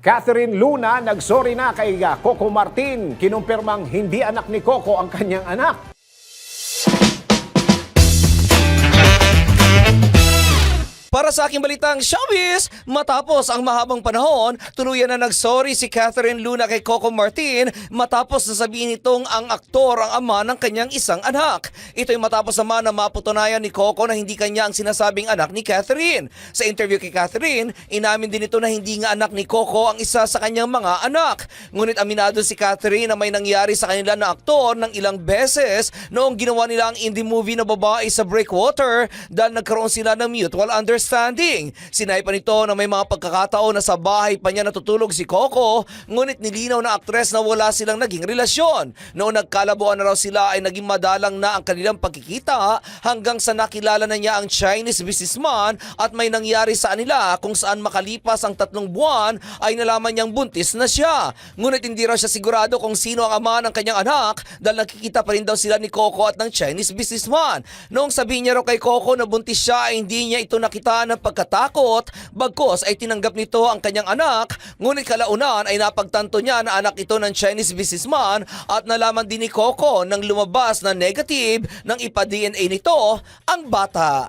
Catherine Luna nagsorry na kay Coco Martin. Kinumpirmang hindi anak ni Coco ang kanyang anak. Para sa aking balitang showbiz, matapos ang mahabang panahon, tuluyan na nagsorry si Catherine Luna kay Coco Martin matapos nasabihin nitong ang aktor ang ama ng kanyang isang anak. Ito'y matapos naman na maputunayan ni Coco na hindi kanya ang sinasabing anak ni Catherine. Sa interview kay Catherine, inamin din ito na hindi nga anak ni Coco ang isa sa kanyang mga anak. Ngunit aminado si Catherine na may nangyari sa kanila na aktor ng ilang beses noong ginawa nila ang indie movie na babae sa Breakwater dahil nagkaroon sila ng mutual understanding. Sinay pa nito na may mga pagkakataon na sa bahay pa niya natutulog si Coco, ngunit nilinaw na aktres na wala silang naging relasyon. Noong nagkalabuan na raw sila ay naging madalang na ang kanilang pagkikita hanggang sa nakilala na niya ang Chinese businessman at may nangyari sa kanila kung saan makalipas ang tatlong buwan ay nalaman niyang buntis na siya. Ngunit hindi raw siya sigurado kung sino ang ama ng kanyang anak dahil nakikita pa rin daw sila ni Coco at ng Chinese businessman. Noong sabihin niya raw kay Coco na buntis siya ay hindi niya ito nakita ng pagkatakot bagkos ay tinanggap nito ang kanyang anak ngunit kalaunan ay napagtanto niya na anak ito ng Chinese businessman at nalaman din ni Coco nang lumabas na negative nang ipa-DNA nito ang bata.